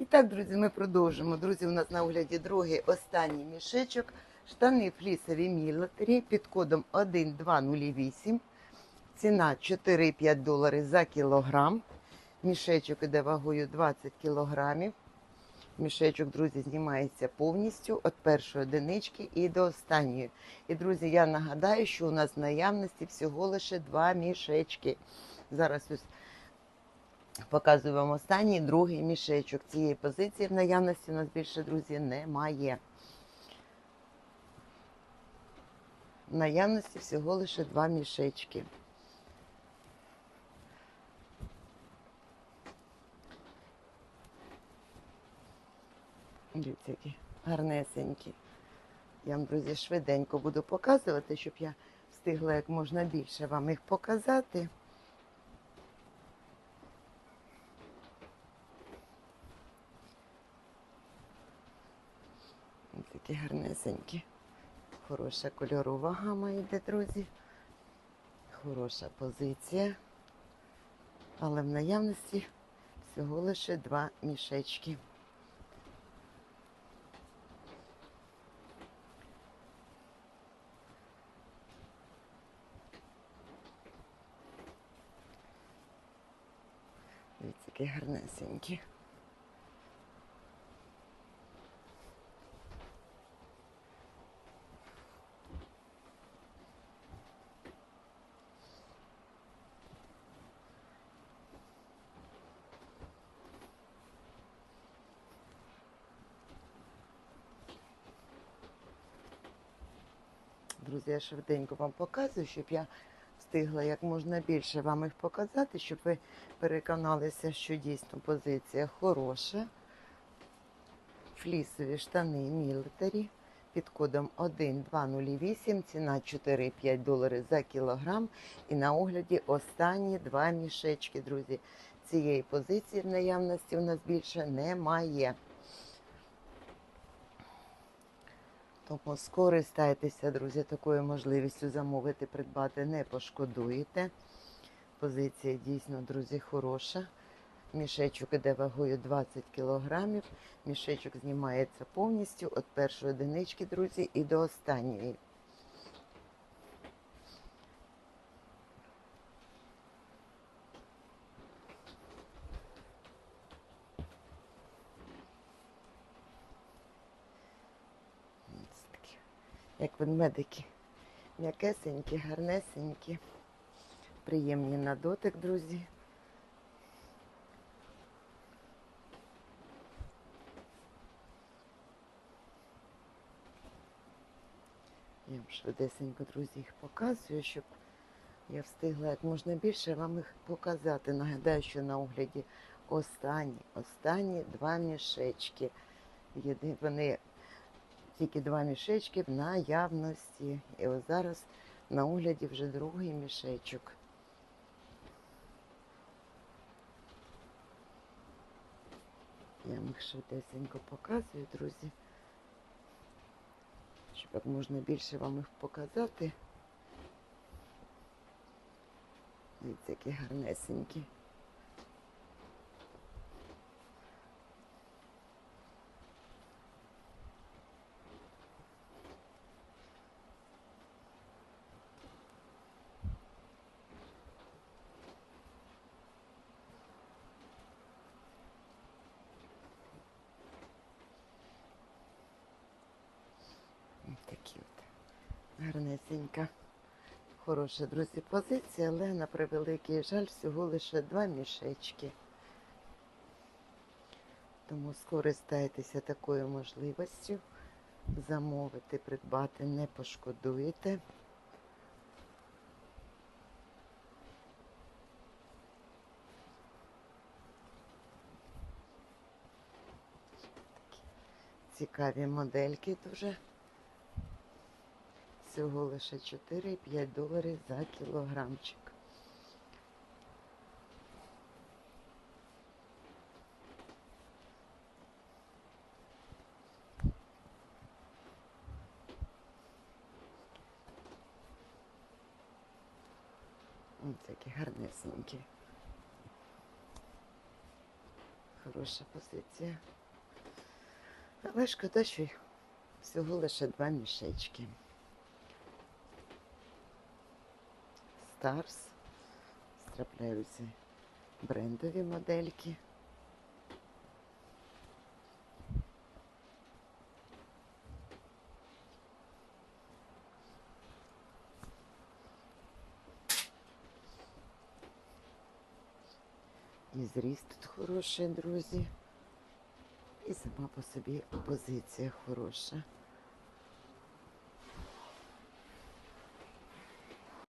І так, друзі, ми продовжимо. Друзі, у нас на огляді другий останній мішечок. Штани флісові мілітарі під кодом 1208. Ціна 4,5 долари за кілограм. Мішечок іде вагою 20 кілограмів. Мішечок, друзі, знімається повністю від першої одинички і до останньої. І, друзі, я нагадаю, що у нас в наявності всього лише два мішечки. Зараз ось показую вам останній другий мішечок. Цієї позиції в наявності у нас більше, друзі, немає. В наявності всього лише два мішечки. Дивіться, які гарнесенькі. Я вам, друзі, швиденько буду показувати, щоб я встигла як можна більше вам їх показати. Ось Такі гарнесенькі. Хороша кольорова гама йде, друзі. Хороша позиція. Але в наявності всього лише два мішечки. Дивіться, які гарнесенькі. Друзі, я швиденько вам показую, щоб я встигла як можна більше вам їх показати, щоб ви переконалися, що дійсно позиція хороша. Флісові штани мілітарі під кодом 1208, ціна 4,5 долари за кілограм. І на огляді останні два мішечки, друзі. Цієї позиції в наявності у нас більше немає. Тому скористайтеся, друзі, такою можливістю замовити, придбати, не пошкодуєте. Позиція дійсно, друзі, хороша. Мішечок іде вагою 20 кг. Мішечок знімається повністю від першої одинички, друзі, і до останньої. Ось такі, Як ведмедики. М'якесенькі, гарнесенькі, приємні на дотик, друзі. Я вам швидесенько, друзі, їх показую, щоб я встигла як можна більше вам їх показати. Нагадаю, що на огляді останні, останні два мішечки. Вони тільки два мішечки в наявності. І ось зараз на огляді вже другий мішечок. Я вам їх швидесенько показую, друзі. Щоб як можна більше вам їх показати. Дивіться, які гарнесенькі. Ось такі от. Гарнесенька. Хороша, друзі, позиція, але на превеликий жаль всього лише два мішечки. Тому скористайтеся такою можливістю. Замовити, придбати не пошкодуєте. Такі цікаві модельки дуже. Всього лише 4,5 доларів за кілограмчик. Ось які гарнесенькі. хороша позиція. Але шкода, що всього лише два мішечки. Старс. Трапляються брендові модельки. І зріст тут хороший, друзі. І сама по собі позиція хороша.